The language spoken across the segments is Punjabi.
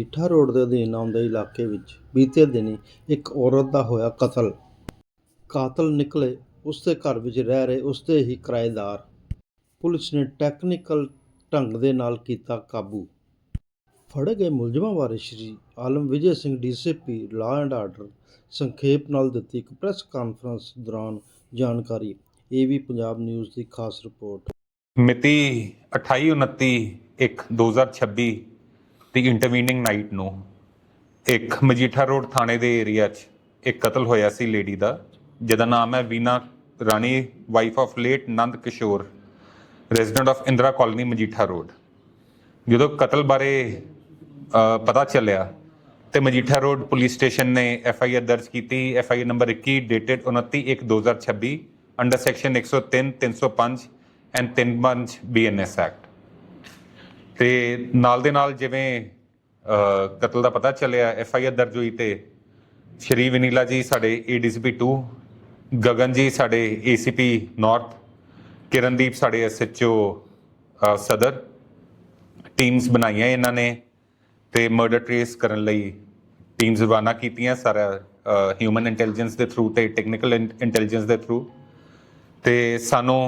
ਮਜੀਠਾ ਰੋਡ ਦੇ ਅਧੀਨ ਆਉਂਦੇ ਇਲਾਕੇ ਵਿੱਚ ਬੀਤੇ ਦਿਨੀ ਇੱਕ ਔਰਤ ਦਾ ਹੋਇਆ ਕਤਲ। ਕਾਤਲ ਨਿਕਲੇ, ਉਸਦੇ ਘਰ ਵਿੱਚ ਰਹਿ ਰਹੇ ਉਸਦੇ ਹੀ ਕਿਰਾਏਦਾਰ। ਪੁਲਿਸ ਨੇ ਟੈਕਨੀਕਲ ਢੰਗ ਦੇ ਨਾਲ ਕੀਤਾ ਕਾਬੂ। ਫੜੇ ਗਏ ਮੁਲਜ਼ਮਾਂ ਬਾਰੇ Shri Alam Vijay Singh DCP law and order ਸੰਖੇਪ ਨਾਲ ਦਿੱਤੀ ਇੱਕ ਪ੍ਰੈਸ ਕਾਨਫਰੰਸ ਦੌਰਾਨ ਜਾਣਕਾਰੀ। ਏਵੀ ਪੰਜਾਬ ਨਿਊਜ਼ ਦੀ ਖਾਸ ਰਿਪੋਰਟ। ਮਿਤੀ 28/29/2026 ਦੀ ਇੰਟਰਵੀਨਿੰਗ ਨਾਈਟ ਨੂੰ ਇੱਕ ਮਜੀਠਾ ਰੋਡ ਥਾਣੇ ਦੇ ਏਰੀਆ 'ਚ ਇੱਕ ਕਤਲ ਹੋਇਆ ਸੀ ਲੇਡੀ ਦਾ, ਜਿਹਦਾ ਨਾਮ ਹੈ Veena Rani wife of late Nand Kishore resident of Indira colony Majitha road. ਜਦੋਂ ਕਤਲ ਬਾਰੇ ਪਤਾ ਚੱਲਿਆ ਤੇ ਮਜੀਠਾ ਰੋਡ ਪੁਲਿਸ ਸਟੇਸ਼ਨ ਨੇ ਐਫ ਆਈ ਆਰ ਦਰਜ ਕੀਤੀ। F I R number 21 dated 29/1/2026 under section 103 305 and 305 BNS act ਤੇ ਨਾਲ ਦੇ ਨਾਲ ਜਿਵੇਂ ਕਤਲ ਦਾ ਪਤਾ ਚੱਲਿਆ, ਐਫ ਆਈ ਆਰ ਦਰਜ ਹੋਈ ਤੇ ਸ਼੍ਰੀ ਵਿਨੀਲਾ ਜੀ ਸਾਡੇ ਏਡੀਸੀਪੀ 2 ਗਗਨ ਜੀ ਸਾਡੇ ਏਸੀਪੀ ਨਾਰਥ ਕਿਰਨਦੀਪ ਸਾਡੇ ਐਸਐਚਓ ਸਦਰ ਟੀਮਸ ਬਣਾਈਆਂ ਇਹਨਾਂ ਨੇ ਤੇ ਮਰਡਰ ਟ੍ਰੇਸ ਕਰਨ ਲਈ ਟੀਮਸ ਰਵਾਨਾ ਕੀਤੀਆਂ ਸਾਰਾ ਹਿਊਮਨ ਇੰਟੈਲੀਜੈਂਸ ਦੇ ਥਰੂ ਤੇ ਟੈਕਨੀਕਲ ਇੰਟੈਲੀਜੈਂਸ ਦੇ ਥਰੂ ਤੇ ਸਾਨੂੰ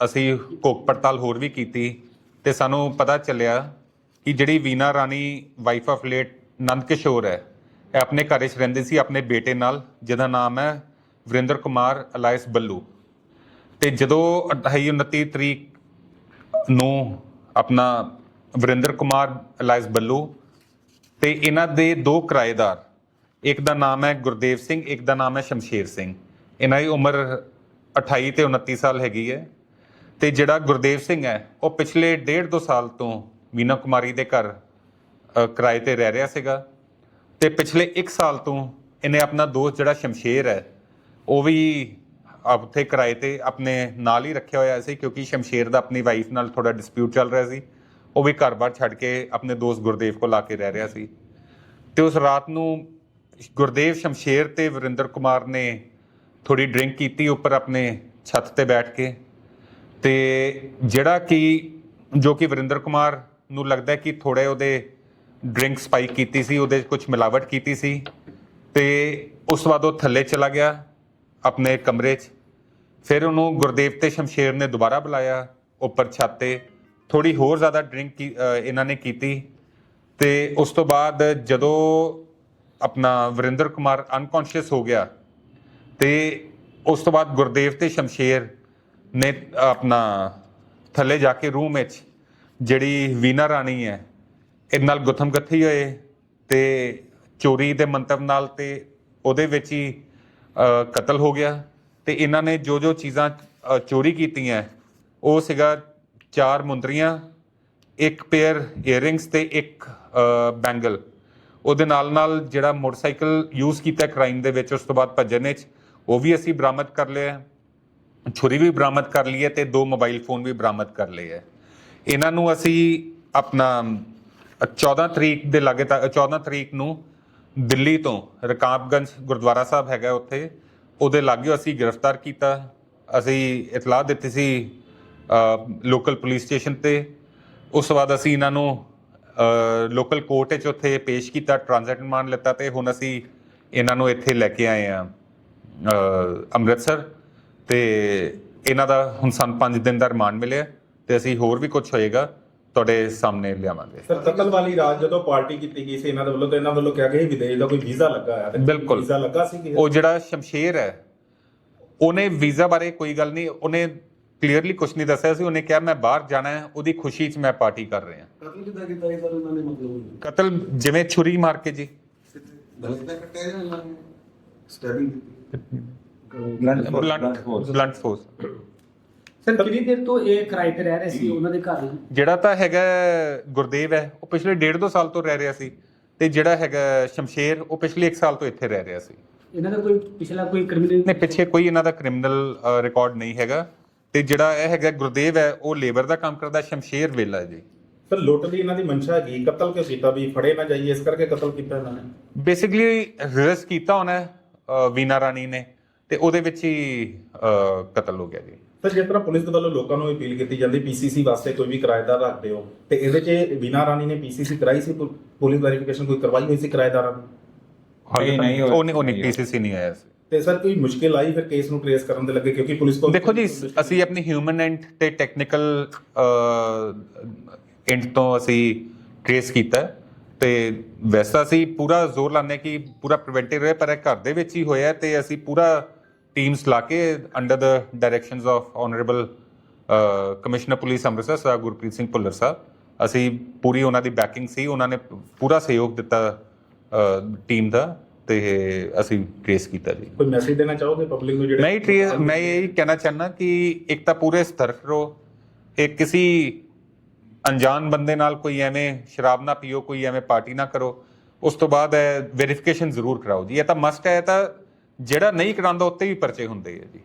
ਅਸੀਂ ਕੋਕ ਪੜਤਾਲ ਹੋਰ ਵੀ ਕੀਤੀ ਤੇ ਸਾਨੂੰ ਪਤਾ ਚੱਲਿਆ ਕਿ ਜਿਹੜੀ Veena Rani wife of late Nand Kishore ਹੈ, ਇਹ ਆਪਣੇ ਘਰ 'ਚ ਰਹਿੰਦੀ ਸੀ, ਆਪਣੇ ਬੇਟੇ ਨਾਲ, ਜਿਹਦਾ ਨਾਮ ਹੈ ਵਰਿੰਦਰ ਕੁਮਾਰ ਅਲਾਇਸ ਬੱਲੂ। ਤੇ ਜਦੋਂ 28 29 ਤਰੀਕ ਨੂੰ ਆਪਣਾ ਵਰਿੰਦਰ ਕੁਮਾਰ ਅਲਾਇਸ ਬੱਲੂ ਤੇ ਇਹਨਾਂ ਦੇ ਦੋ ਕਿਰਾਏਦਾਰ, ਇੱਕ ਦਾ ਨਾਮ ਹੈ ਗੁਰਦੇਵ ਸਿੰਘ, ਇੱਕ ਦਾ ਨਾਮ ਹੈ ਸ਼ਮਸ਼ੇਰ ਸਿੰਘ। ਇਹਨਾਂ ਦੀ ਉਮਰ 28 ਤੇ 29 ਸਾਲ ਹੈਗੀ ਹੈ। ਤੇ ਜਿਹੜਾ ਗੁਰਦੇਵ ਸਿੰਘ ਹੈ, ਉਹ ਪਿਛਲੇ ਡੇਢ ਦੋ ਸਾਲ ਤੋਂ ਮੀਨਾ ਕੁਮਾਰੀ ਦੇ ਘਰ ਕਿਰਾਏ ਤੇ ਰਹਿ ਰਿਹਾ ਸੀਗਾ ਤੇ ਪਿਛਲੇ 1 ਸਾਲ ਤੋਂ ਇਹਨੇ ਆਪਣਾ ਦੋਸਤ ਜਿਹੜਾ ਸ਼ਮਸ਼ੇਰ ਹੈ, ਉਹ ਵੀ ਉੱਥੇ ਕਿਰਾਏ ਤੇ ਆਪਣੇ ਨਾਲ ਹੀ ਰੱਖਿਆ ਹੋਇਆ ਸੀ ਕਿਉਂਕਿ ਸ਼ਮਸ਼ੇਰ ਦਾ ਆਪਣੀ ਵਾਈਫ ਨਾਲ ਥੋੜਾ ਡਿਸਪਿਊਟ ਚੱਲ ਰਿਹਾ ਸੀ। ਉਹ ਵੀ ਘਰ-ਬਾਰ ਛੱਡ ਕੇ ਆਪਣੇ ਦੋਸਤ ਗੁਰਦੇਵ ਕੋਲ ਆ ਕੇ ਰਹਿ ਰਿਹਾ ਸੀ। ਤੇ ਉਸ ਰਾਤ ਨੂੰ ਗੁਰਦੇਵ ਸ਼ਮਸ਼ੇਰ ਤੇ ਵਰਿੰਦਰ ਕੁਮਾਰ ਨੇ ਥੋੜੀ ਡਰਿੰਕ ਕੀਤੀ ਉੱਪਰ ਆਪਣੇ ਛੱਤ ਤੇ ਬੈਠ ਕੇ। ਤੇ ਜਿਹੜਾ ਕਿ ਜੋ ਕਿ ਵਰਿੰਦਰ ਕੁਮਾਰ ਨੂੰ ਲੱਗਦਾ ਕਿ ਥੋੜੇ ਉਹਦੇ ਡਰਿੰਕ ਸਪਾਈਕ ਕੀਤੀ ਸੀ, ਉਹਦੇ ਕੁਝ ਮਿਲਾਵਟ ਕੀਤੀ ਸੀ ਤੇ ਉਸ ਤੋਂ ਬਾਅਦ ਉਹ ਥੱਲੇ ਚਲਾ ਗਿਆ ਆਪਣੇ ਕਮਰੇ 'ਚ। ਫਿਰ ਉਹਨੂੰ ਗੁਰਦੇਵ ਤੇ ਸ਼ਮਸ਼ੇਰ ਨੇ ਦੁਬਾਰਾ ਬੁਲਾਇਆ ਉੱਪਰ ਛੱਤ ਤੇ। ਥੋੜੀ ਹੋਰ ਜ਼ਿਆਦਾ ਡਰਿੰਕ ਇਹਨਾਂ ਨੇ ਕੀਤੀ ਤੇ ਉਸ ਤੋਂ ਬਾਅਦ ਜਦੋਂ ਆਪਣਾ ਵਰਿੰਦਰ ਕੁਮਾਰ ਅਨਕੌਂਸ਼ੀਅਸ ਹੋ ਗਿਆ ਤੇ ਉਸ ਤੋਂ ਬਾਅਦ ਗੁਰਦੇਵ ਤੇ ਸ਼ਮਸ਼ੇਰ ਨੇ ਆਪਣਾ ਥੱਲੇ ਜਾ ਕੇ ਰੂਮ ਵਿੱਚ ਜਿਹੜੀ ਵੀਨਾ ਰਾਣੀ ਹੈ ਇਹ ਨਾਲ ਗੁੱਥਮ ਗੱਥੀ ਹੋਏ ਤੇ ਚੋਰੀ ਦੇ ਮੰਤਵ ਨਾਲ ਤੇ ਉਹਦੇ ਵਿੱਚ ਹੀ ਕਤਲ ਹੋ ਗਿਆ ਤੇ ਇਹਨਾਂ ਨੇ ਜੋ ਜੋ ਚੀਜ਼ਾਂ ਚੋਰੀ ਕੀਤੀਆਂ, ਉਹ ਸੀਗਾ ਚਾਰ ਮੁੰਦਰੀਆਂ, ਇੱਕ ਪੇਅਰ 이어ਰਿੰਗਸ ਤੇ ਇੱਕ ਬੈਂਗਲ ਉਹਦੇ ਨਾਲ ਨਾਲ ਜਿਹੜਾ ਮੋਟਰਸਾਈਕਲ ਯੂਜ਼ ਕੀਤਾ ਕ੍ਰਾਈਮ ਦੇ ਵਿੱਚ, ਉਸ ਤੋਂ ਬਾਅਦ ਭੱਜਣ ਵਿੱਚ, ਉਹ ਵੀ ਅਸੀਂ ਬਰਾਮਦ ਕਰ ਲਿਆ। ਛੁਰੀ ਵੀ ਬਰਾਮਦ ਕਰ ਲਈ ਹੈ ਤੇ ਦੋ ਮੋਬਾਈਲ ਫੋਨ ਵੀ ਬਰਾਮਦ ਕਰ ਲਏ ਹੈ। ਇਹਨਾਂ ਨੂੰ ਅਸੀਂ ਆਪਣਾ ਅ, 14 ਤਰੀਕ ਦੇ ਲਾਗੇ ਤੱਕ 14 ਤਰੀਕ ਨੂੰ ਦਿੱਲੀ ਤੋਂ ਰਕਾਬਗੰਜ ਗੁਰਦੁਆਰਾ ਸਾਹਿਬ ਹੈਗਾ ਉੱਥੇ ਉਹਦੇ ਲਾਗੇ ਅਸੀਂ ਗ੍ਰਿਫਤਾਰ ਕੀਤਾ। ਅਸੀਂ ਇਤਲਾਹ ਦਿੱਤੀ ਸੀ ਲੋਕਲ ਪੁਲਿਸ ਸਟੇਸ਼ਨ ਤੇ। ਉਸ ਤੋਂ ਬਾਅਦ ਅਸੀਂ ਇਹਨਾਂ ਨੂੰ ਲੋਕਲ ਕੋਰਟ ਵਿੱਚ ਉੱਥੇ ਪੇਸ਼ ਕੀਤਾ ਟ੍ਰਾਂਜ਼ਿਟ ਰਿਮਾਂਡ ਲਿੱਤਾ ਤੇ ਹੁਣ ਅਸੀਂ ਇਹਨਾਂ ਨੂੰ ਇੱਥੇ ਲੈ ਕੇ ਆਏ ਆ ਅੰਮ੍ਰਿਤਸਰ। ਤੇ ਇਹਨਾਂ ਦਾ ਹੁਣ ਸਾਨੂੰ 5 ਦਿਨ ਦਾ ਰਿਮਾਂਡ ਮਿਲਿਆ ਤੇ ਅਸੀਂ ਹੋਰ ਵੀ ਕੁਝ ਹੋਏਗਾ ਤੁਹਾਡੇ ਸਾਹਮਣੇ ਲਿਆਵਾਂਗੇ। ਸਰ ਕਤਲ ਵਾਲੀ ਰਾਤ ਜਦੋਂ ਪਾਰਟੀ ਕੀਤੀ ਗਈ ਸੀ ਇਹਨਾਂ ਦੇ ਵੱਲੋਂ ਤੇ ਇਹਨਾਂ ਵੱਲੋਂ ਕਿਹਾ ਗਿਆ ਸੀ ਵਿਦੇਸ਼ ਦਾ ਕੋਈ ਵੀਜ਼ਾ ਲੱਗਾ ਆ ਤੇ ਬਿਲਕੁਲ। ਵੀਜ਼ਾ ਲੱਗਾ ਸੀ ਕਿ ਉਹ ਜਿਹੜਾ ਸ਼ਮਸ਼ੇਰ ਹੈ ਉਹਨੇ ਵੀਜ਼ਾ ਬਾਰੇ ਕੋਈ ਗੱਲ ਨਹੀਂ ਉਹਨੇ ਕਲੀਅਰਲੀ ਕੁਝ ਨਹੀਂ ਦੱਸਿਆ ਸੀ ਉਹਨੇ ਕਿਹਾ ਮੈਂ ਬਾਹਰ ਜਾਣਾ ਹੈ ਉਹਦੀ ਖੁਸ਼ੀ 'ਚ ਮੈਂ ਪਾਰਟੀ ਕਰ ਰਿਹਾ। ਕਤਲ ਕਿੱਦਾਂ ਕੀਤਾ ਇਹ ਸਰ ਉਹਨਾਂ ਨੇ ਮਤਲਬ? ਕਤਲ ਜਿਵੇਂ ਛੁਰੀ ਮਾਰ ਕੇ ਜੀ। ਗਲੇ ਤੇ ਕੱਟਿਆ ਜਾਂ ਸਟੈਬਿੰਗ ਕੀਤੀ? ਬਲੰਟ ਬਲੰਟ ਫੋਰਸ ਸਰ ਕਿੰਨੀ ਦੇਰ ਤੋਂ ਇਹ ਕਿਰਾਏ ਤੇ ਰਹਿ ਰਹੇ ਸੀ? ਉਹਨਾਂ ਦੇ ਘਰ? ਜਿਹੜਾ ਤਾਂ ਹੈਗਾ ਗੁਰਦੇਵ ਹੈ ਉਹ ਪਿਛਲੇ ਡੇਢ ਦੋ ਸਾਲ ਤੋਂ ਰਹਿ ਰਿਹਾ ਸੀ ਤੇ ਜਿਹੜਾ ਹੈਗਾ ਸ਼ਮਸ਼ੇਰ ਉਹ ਪਿਛਲੇ 1 ਸਾਲ ਤੋਂ ਇੱਥੇ ਰਹਿ ਰਿਹਾ ਸੀ। ਇਹਨਾਂ ਦਾ ਕੋਈ ਪਿਛਲਾ ਕੋਈ ਕ੍ਰਿਮੀਨਲ ਨੇ ਪਿੱਛੇ ਕੋਈ ਇਹਨਾਂ ਦਾ ਕ੍ਰਿਮੀਨਲ ਰਿਕਾਰਡ ਨਹੀਂ ਹੈਗਾ। ਤੇ ਜਿਹੜਾ ਇਹ ਹੈਗਾ ਗੁਰਦੇਵ ਹੈ ਉਹ ਲੇਬਰ ਦਾ ਕੰਮ ਕਰਦਾ ਸ਼ਮਸ਼ੇਰ ਵੇਲਾ ਜੀ। ਸਰ ਲੁੱਟ ਦੀ ਇਹਨਾਂ ਦੀ ਮਨਸ਼ਾ ਹੈਗੀ ਕਤਲ ਕਿਉਂ ਕੀਤਾ ਵੀ? ਫੜੇ ਨਾ ਜਾਈਏ ਇਸ ਕਰਕੇ ਕਤਲ ਕੀਤਾ ਇਹਨਾਂ ਨੇ। ਬੇਸਿਕਲੀ ਰਿਸਕ ਕੀਤਾ ਹੋਣਾ ਵੀਨਾ ਰਾਣੀ ਨੇ। ਤੇ ਉਹਦੇ ਵਿੱਚ ਹੀ ਅ, ਕਤਲ ਹੋ ਗਿਆ ਜੀ। ਸਰ ਜਿਸ ਤਰ੍ਹਾਂ ਪੁਲਿਸ ਦੇ ਵੱਲੋਂ ਲੋਕਾਂ ਨੂੰ ਅਪੀਲ ਕੀਤੀ ਜਾਂਦੀ ਪੀਸੀਸੀ ਵਾਸਤੇ ਕੋਈ ਵੀ ਕਿਰਾਏਦਾਰ ਰੱਖਦੇ ਹੋ ਤੇ ਇਹਦੇ 'ਚ ਵੀਨਾ ਰਾਣੀ ਨੇ ਪੀਸੀਸੀ ਕਰਾਈ ਸੀ ਪੁ- ਪੁਲਿਸ ਵੈਰੀਫਿਕੇਸ਼ਨ ਕੋਈ ਕਰਵਾਈ ਹੋਈ ਸੀ ਕਿਰਾਏਦਾਰਾਂ ਨੂੰ? ਨਹੀਂ, ਤੱਕ ਉਹ- ਉਹ ਨਹੀਂ ਉਹ ਨਹੀਂ ਪੀਸੀਸੀ ਨਹੀਂ ਆਇਆ ਸੀ। ਤੇ ਸਰ ਕੋਈ ਮੁਸ਼ਕਿਲ ਆਈ ਫਿਰ ਕੇਸ ਨੂੰ ਟ੍ਰੇਸ ਕਰਨ ਦੇ ਲੱਗੇ? ਕਿਉਂਕਿ ਪੁਲਿਸ ਕੋਲ ਦੇਖੋ ਜੀ ਅਸੀਂ ਆਪਣੀ ਹਿਊਮਨ ਐਂਡ ਤੇ ਟੈਕਨੀਕਲ ਐਂਡ ਤੋਂ ਅਸੀਂ ਟ੍ਰੇਸ ਕੀਤਾ। ਹੈ ਤੇ ਵੈਸਾ ਅਸੀਂ ਪੂਰਾ ਜ਼ੋਰ ਲਾਉਂਦੇ ਹਾਂ ਕਿ ਪੂਰਾ ਪ੍ਰੀਵੈਂਟਿਵ ਰਹੇ ਪਰ ਇਹ ਘਰ ਦੇ ਵਿੱਚ ਹੀ ਹੋਇਆ ਤੇ ਅਸੀਂ ਪੂਰਾ ਟੀਮਸ ਲਾ ਕੇ under the directions of honourable commissioner police Amritsar sir Gurpreet Singh Bhullar Sahib ਅਸੀਂ ਪੂਰੀ ਉਹਨਾਂ ਦੀ ਬੈਕਿੰਗ ਸੀ ਉਹਨਾਂ ਨੇ ਪੂਰਾ ਸਹਿਯੋਗ ਦਿੱਤਾ ਟੀਮ ਦਾ ਤੇ ਅਸੀਂ ਟ੍ਰੇਸ ਕੀਤਾ ਜੀ। ਕੋਈ ਮੈਸੇਜ ਦੇਣਾ ਚਾਹੋਗੇ ਪਬਲਿਕ ਨੂੰ ਜਿਹੜੇ ਮੈਂ ਇਹ ਟ੍ਰੇ- ਮੈਂ ਇਹ ਕਹਿਣਾ ਚਾਹਨਾ ਕਿ ਇੱਕ ਤਾਂ ਪੂਰੇ ਸਤਰਕ ਰਹੋ ਇਹ ਕਿਸੇ ਅਣਜਾਣ ਬੰਦੇ ਨਾਲ ਕੋਈ ਐਵੇਂ ਸ਼ਰਾਬ ਨਾ ਪੀਓ ਕੋਈ ਐਵੇਂ ਪਾਰਟੀ ਨਾ ਕਰੋ ਉਸ ਤੋਂ ਬਾਅਦ ਵੈਰੀਫਿਕੇਸ਼ਨ ਜ਼ਰੂਰ ਕਰਾਓ ਜੀ। ਇਹ ਤਾਂ ਮਸਟ ਹੈ ਤਾਂ ਜਿਹੜਾ ਨਹੀਂ ਕਰਾਉਂਦਾ ਉੱਤੇ ਵੀ ਪਰਚੇ ਹੁੰਦੇ ਆ ਜੀ।